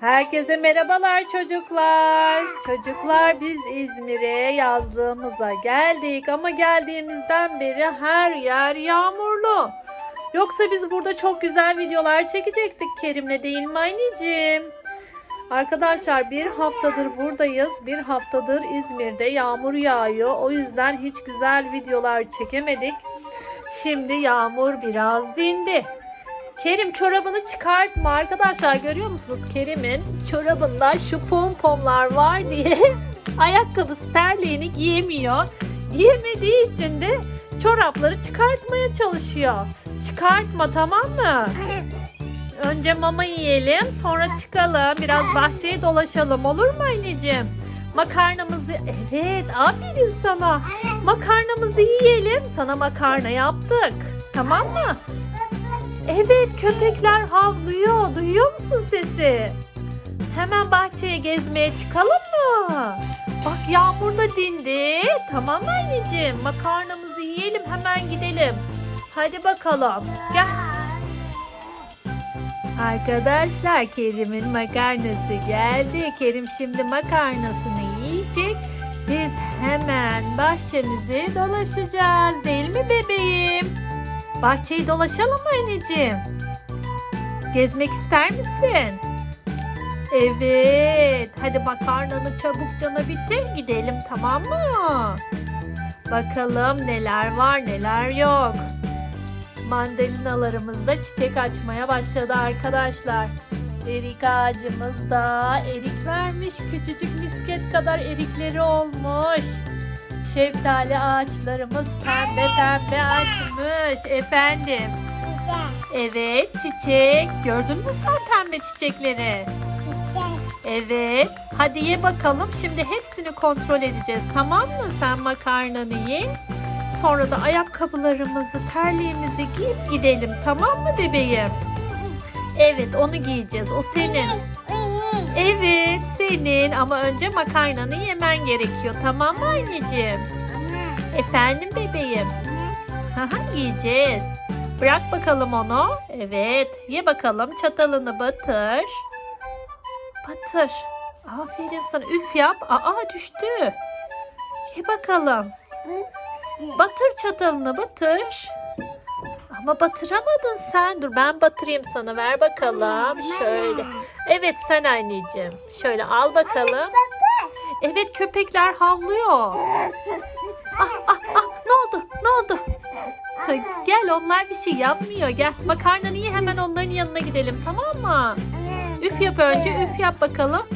Herkese merhabalar çocuklar. Çocuklar biz İzmir'e yazlığımıza geldik ama geldiğimizden beri her yer yağmurlu. Yoksa biz burada çok güzel videolar çekecektik Kerim'le değil mi anneciğim? Arkadaşlar bir haftadır buradayız. Bir haftadır İzmir'de yağmur yağıyor. O yüzden hiç güzel videolar çekemedik. Şimdi yağmur biraz dindi. Kerim çorabını çıkartma arkadaşlar görüyor musunuz Kerim'in çorabında şu pompomlar var diye ayakkabısı terliğini giyemiyor. Giyemediği için de çorapları çıkartmaya çalışıyor. Çıkartma tamam mı? Önce mama yiyelim sonra çıkalım biraz bahçeye dolaşalım olur mu anneciğim? Makarnamızı evet aferin sana. Makarnamızı yiyelim sana makarna yaptık. Tamam mı? Evet köpekler havlıyor. Duyuyor musun sesi? Hemen bahçeye gezmeye çıkalım mı? Bak yağmur da dindi. Tamam anneciğim? Makarnamızı yiyelim hemen gidelim. Hadi bakalım. Gel. Arkadaşlar Kerim'in makarnası geldi. Kerim şimdi makarnasını yiyecek. Biz hemen bahçemizi dolaşacağız. Değil mi bebeğim? Bahçeyi dolaşalım mı anneciğim? Gezmek ister misin? Evet. Hadi makarnanı çabukcana bitir gidelim tamam mı? Bakalım neler var neler yok. Mandalinalarımız da çiçek açmaya başladı arkadaşlar. Erik ağacımız da erik vermiş. Küçücük misket kadar erikleri olmuş. Şeftali ağaçlarımız pembe pembe açmış efendim. Evet çiçek. Gördün mü sen pembe çiçekleri? Evet. Hadi ye bakalım. Şimdi hepsini kontrol edeceğiz. Tamam mı? Sen makarnanı ye. Sonra da ayakkabılarımızı, terliğimizi giyip gidelim. Tamam mı bebeğim? Evet onu giyeceğiz. O senin. Evet senin ama önce makarnanı yemen gerekiyor. Tamam mı anneciğim? Efendim bebeğim. Haha yiyeceğiz. Bırak bakalım onu. Evet. Ye bakalım. Çatalını batır. Batır. Aferin sana. Üf yap. Aa düştü. Ye bakalım. Batır çatalını batır. Ama batıramadın sen. Dur ben batırayım sana. Ver bakalım. Şöyle. Evet sen anneciğim. Şöyle al bakalım. Evet köpekler havlıyor. Ah ah ah ne oldu? Ne oldu? Gel onlar bir şey yapmıyor. Gel makarnanı ye hemen onların yanına gidelim tamam mı? Üf yap önce üf yap bakalım.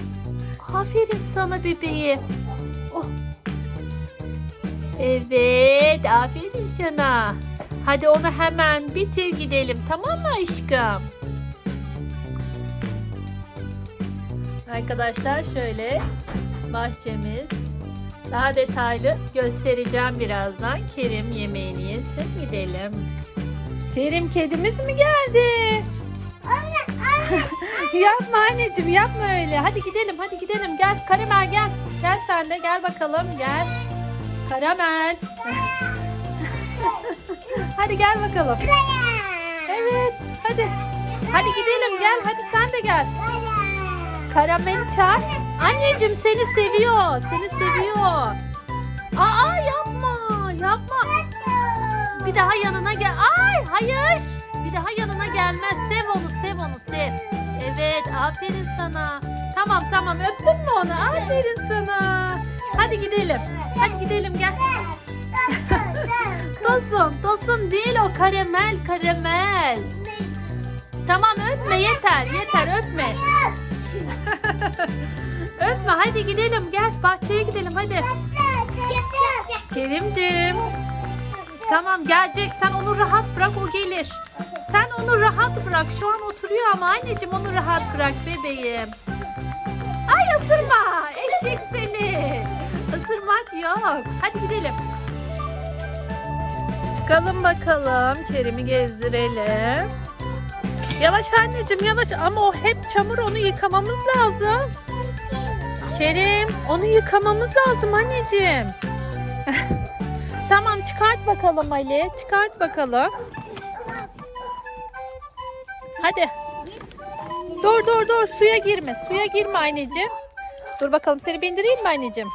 Aferin sana bebeğim. Oh. Evet aferin sana. Hadi onu hemen bitir gidelim tamam mı aşkım? Arkadaşlar şöyle bahçemiz daha detaylı göstereceğim birazdan. Kerim yemeğini yesin gidelim. Kerim kedimiz mi geldi? yapma anneciğim yapma öyle. Hadi gidelim hadi gidelim. Gel Karamel gel. Gel sen de gel bakalım gel. Karamel. Hadi gel bakalım. Evet hadi. Hadi gidelim gel hadi sen de gel. Karamel çağır. Anneciğim seni seviyor. Seni seviyor. Aa yapma. Yapma. Bir daha yanına gel. Ay hayır. Bir daha yanına gelmez. Sev onu sev onu sev. Evet aferin sana. Tamam tamam öptün mü onu? Aferin sana. Hadi gidelim. Hadi gidelim gel. Tosun. Tosun değil o karamel karamel. Tamam öpme yeter yeter öpme. öpme hadi gidelim gel bahçeye gidelim hadi. Kerimcim. Tamam gelecek sen onu rahat bırak o gelir. Sen onu rahat bırak şu an oturuyor ama anneciğim onu rahat bırak bebeğim. Ay ısırma eşek seni. Isırmak yok. Hadi gidelim. Çıkalım bakalım. Kerim'i gezdirelim. Yavaş anneciğim yavaş ama o hep çamur onu yıkamamız lazım. Kerim onu yıkamamız lazım anneciğim. tamam çıkart bakalım Ali. Çıkart bakalım. Hadi. Dur dur dur suya girme. Suya girme anneciğim. Dur bakalım seni bindireyim mi anneciğim?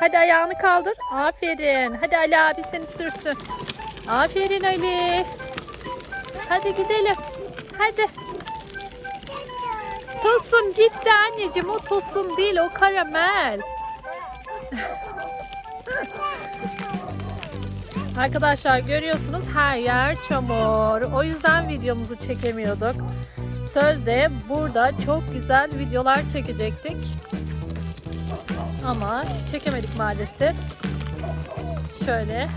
Hadi ayağını kaldır. Aferin. Hadi Ali abi seni sürsün. Aferin Ali. Hadi gidelim. Hadi. Tosun gitti anneciğim. O tosun değil o karamel. Arkadaşlar görüyorsunuz her yer çamur. O yüzden videomuzu çekemiyorduk. Sözde burada çok güzel videolar çekecektik. Ama çekemedik maalesef. Şöyle.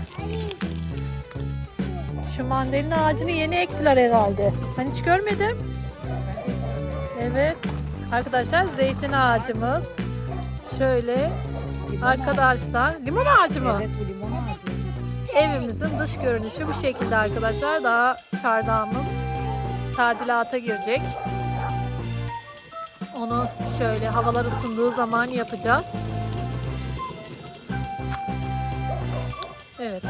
Şu mandalina ağacını yeni ektiler herhalde. Ben hiç görmedim. Evet. Arkadaşlar zeytin ağacımız. Şöyle. Arkadaşlar. Limon ağacı mı? Evet bu limon ağacı. Evimizin dış görünüşü bu şekilde arkadaşlar. Daha çardağımız tadilata girecek. Onu şöyle havalar ısındığı zaman yapacağız. Evet.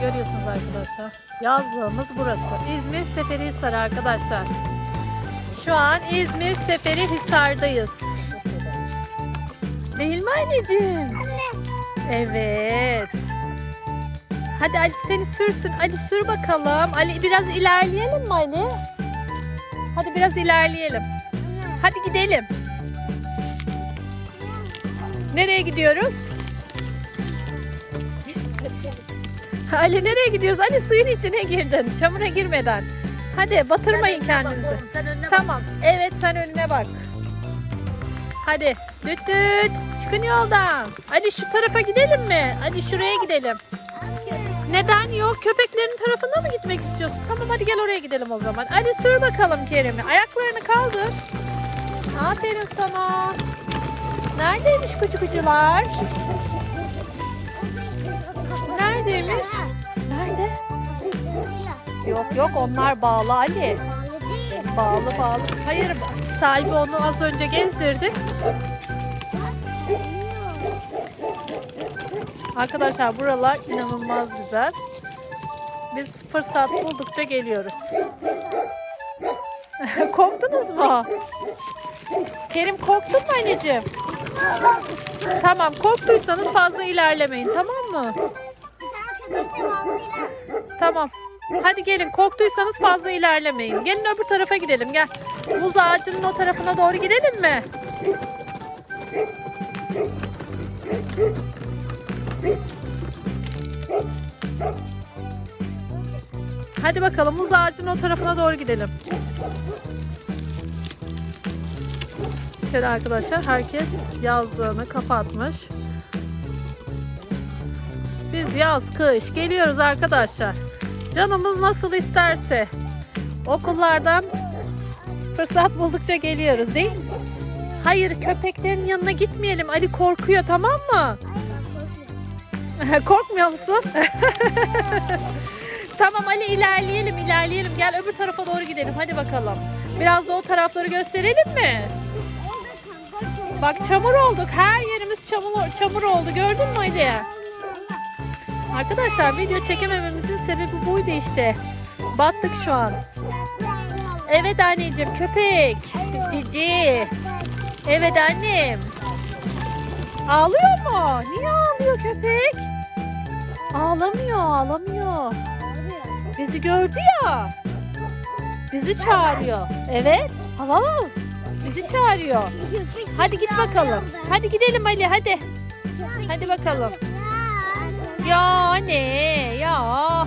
Görüyorsunuz arkadaşlar. Yazlığımız burası. İzmir Seferihisar arkadaşlar. Şu an İzmir Seferihisar'dayız. Değil mi anneciğim? Evet. Hadi Ali seni sürsün. Ali sür bakalım. Ali biraz ilerleyelim mi Ali? Hadi biraz ilerleyelim. Hadi gidelim. Nereye gidiyoruz? Ali nereye gidiyoruz? Ali suyun içine girdin. Çamura girmeden. Hadi batırmayın kendinizi. Sen önüne bak. Tamam. Evet sen önüne bak. Hadi. Düt düt. Çıkın yoldan. Hadi şu tarafa gidelim mi? Hadi şuraya gidelim. Neden yok? Köpeklerin tarafına mı gitmek istiyorsun? Tamam hadi gel oraya gidelim o zaman. Hadi sür bakalım Kerem'i. Ayaklarını kaldır. Aferin sana. Neredeymiş küçük kucular? Neredeymiş? Nerede? Yok yok onlar bağlı Ali. Bağlı bağlı. Hayır sahibi onu az önce gezdirdi. Arkadaşlar buralar inanılmaz güzel. Biz fırsat buldukça geliyoruz. Korktunuz mu? Kerim korktun mu anneciğim? Tamam korktuysanız fazla ilerlemeyin tamam mı? Tamam. Hadi gelin korktuysanız fazla ilerlemeyin. Gelin öbür tarafa gidelim gel. Muz ağacının o tarafına doğru gidelim mi? Hadi bakalım muz ağacının o tarafına doğru gidelim. Şöyle arkadaşlar herkes yazlığını kapatmış. Biz yaz, kış geliyoruz arkadaşlar. Canımız nasıl isterse. Okullardan fırsat buldukça geliyoruz değil mi? Hayır köpeklerin yanına gitmeyelim. Ali korkuyor tamam mı? Korkmuyor musun? tamam Ali ilerleyelim ilerleyelim. Gel öbür tarafa doğru gidelim. Hadi bakalım. Biraz da o tarafları gösterelim mi? Bak çamur olduk. Her yerimiz çamur, çamur oldu. Gördün mü Ali? Arkadaşlar video çekemememizin sebebi buydu işte. Battık şu an. Evet anneciğim köpek. Cici. Evet annem. Ağlıyor mu? Niye ağlıyor köpek? Ağlamıyor, ağlamıyor. Bizi gördü ya. Bizi çağırıyor. Evet. Hava bizi çağırıyor. Hadi git bakalım. Hadi gidelim Ali hadi. Hadi bakalım. Ya ne ya.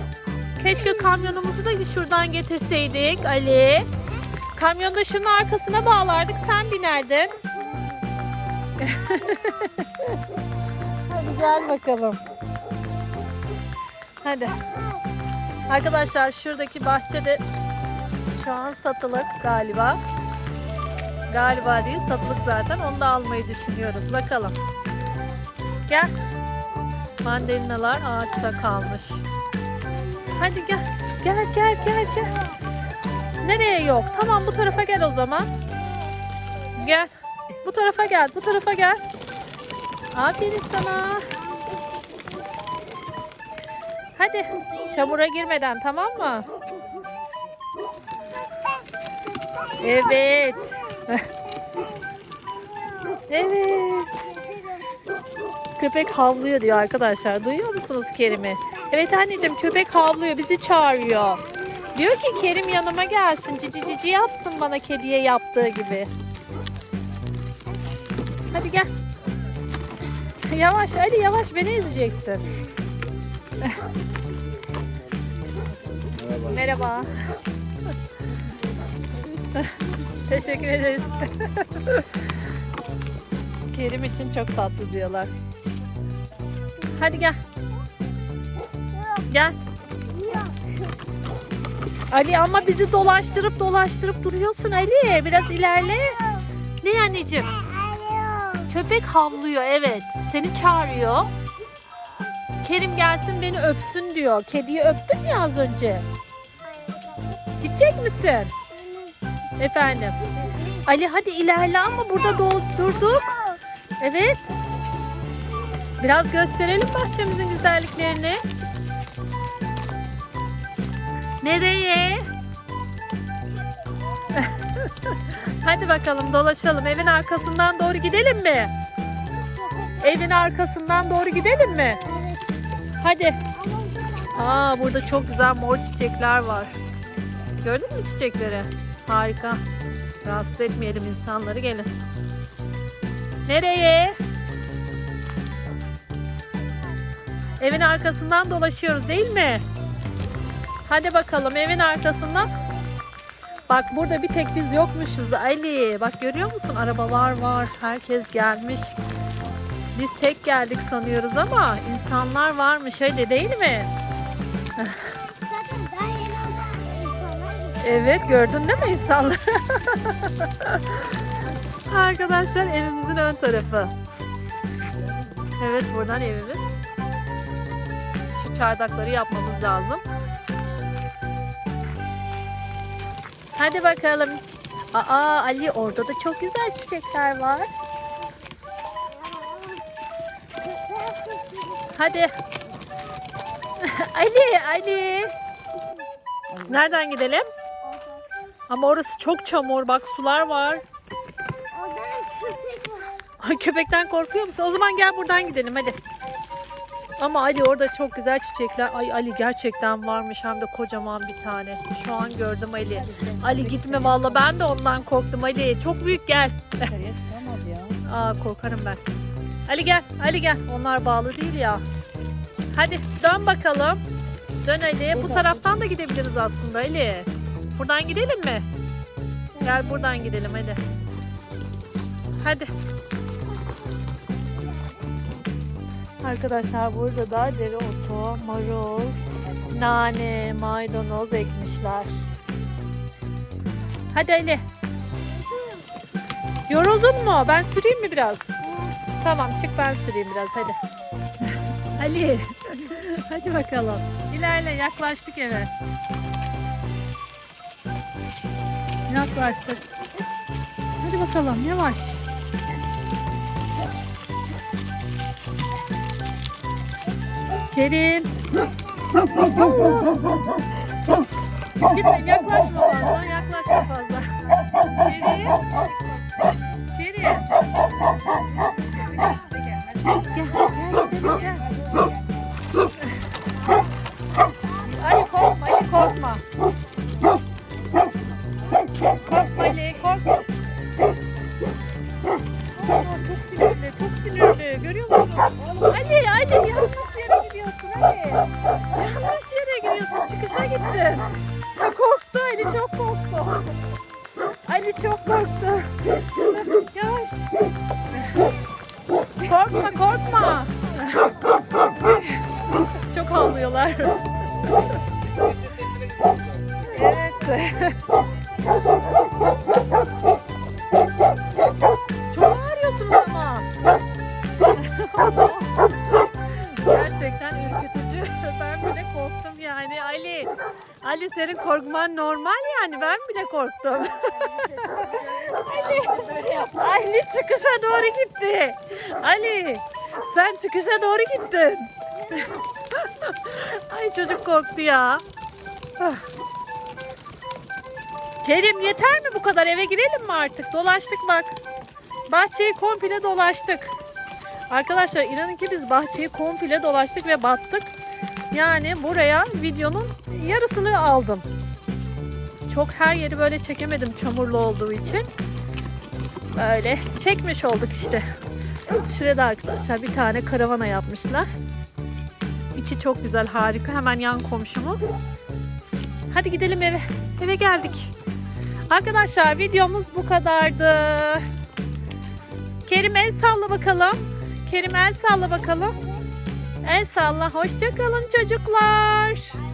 Keşke kamyonumuzu da şuradan getirseydik Ali. Kamyonu da şunun arkasına bağlardık sen binerdin. Hadi gel bakalım. Hadi. Arkadaşlar şuradaki bahçede şu an satılık galiba. Galiba değil satılık zaten. Onu da almayı düşünüyoruz. Bakalım. Gel. Mandalinalar ağaçta kalmış. Hadi gel. Gel gel gel gel. Nereye yok? Tamam bu tarafa gel o zaman. Gel. Bu tarafa gel. Bu tarafa gel. Aferin sana. Hadi çamura girmeden tamam mı? Evet. evet. Köpek havlıyor diyor arkadaşlar. Duyuyor musunuz Kerim'i? Evet anneciğim köpek havlıyor. Bizi çağırıyor. Diyor ki Kerim yanıma gelsin. Cici cici yapsın bana kediye yaptığı gibi. Hadi gel. Yavaş Ali yavaş beni ezeceksin. Merhaba. Teşekkür ederiz. Kerim için çok tatlı diyorlar. Hadi gel. Gel. Ali ama bizi dolaştırıp dolaştırıp duruyorsun Ali. Biraz ilerle. Ne anneciğim? Köpek havlıyor evet. Seni çağırıyor. Kerim gelsin beni öpsün diyor. Kediyi öptün ya az önce. Gidecek misin? Efendim. Ali hadi ilerle ama burada dol- durduk. Evet. Biraz gösterelim bahçemizin güzelliklerini. Nereye? hadi bakalım dolaşalım. Evin arkasından doğru gidelim mi? Evin arkasından doğru gidelim mi? Hadi. Aa burada çok güzel mor çiçekler var. Gördün mü çiçekleri? Harika. Rahatsız etmeyelim insanları gelin. Nereye? Evin arkasından dolaşıyoruz değil mi? Hadi bakalım evin arkasından. Bak burada bir tek biz yokmuşuz Ali. Bak görüyor musun? Arabalar var. Herkes gelmiş. Biz tek geldik sanıyoruz ama insanlar varmış öyle değil mi? Evet gördün değil mi insanlar? Arkadaşlar evimizin ön tarafı. Evet buradan evimiz. Şu çardakları yapmamız lazım. Hadi bakalım. Aa Ali orada da çok güzel çiçekler var. Hadi. Ali, Ali. Nereden gidelim? Ama orası çok çamur bak sular var. Oradan köpek var. Ay köpekten korkuyor musun? O zaman gel buradan gidelim hadi. Ama Ali orada çok güzel çiçekler. Ay Ali gerçekten varmış hem de kocaman bir tane. Şu an gördüm Ali. Ali gitme valla ben de ondan korktum Ali. Çok büyük gel. Aa korkarım ben. Ali gel. Ali gel. Onlar bağlı değil ya. Hadi dön bakalım. Dön Ali. Bu taraftan da gidebiliriz aslında Ali. Buradan gidelim mi? Gel buradan gidelim hadi. Hadi. Arkadaşlar burada da dereotu, marul, nane, maydanoz ekmişler. Hadi Ali. Yoruldun mu? Ben süreyim mi biraz? Tamam çık ben süreyim biraz hadi. Ali. hadi bakalım. İlerle yaklaştık eve. Yaklaştık. Hadi bakalım yavaş. Kerim. Gitme yaklaşma fazla yaklaşma fazla. Ali çok korktu. Yavaş. Korkma korkma. Çok havlıyorlar. Ben bile korktum. Ali, Ali çıkışa doğru gitti. Ali sen çıkışa doğru gittin. Ay çocuk korktu ya. Kerim yeter mi bu kadar? Eve girelim mi artık? Dolaştık bak. Bahçeyi komple dolaştık. Arkadaşlar inanın ki biz bahçeyi komple dolaştık ve battık. Yani buraya videonun yarısını aldım. Çok her yeri böyle çekemedim çamurlu olduğu için. Böyle çekmiş olduk işte. Şurada arkadaşlar bir tane karavana yapmışlar. İçi çok güzel, harika. Hemen yan komşumuz. Hadi gidelim eve. Eve geldik. Arkadaşlar videomuz bu kadardı. Kerim el salla bakalım. Kerim el salla bakalım. El salla. Hoşçakalın çocuklar.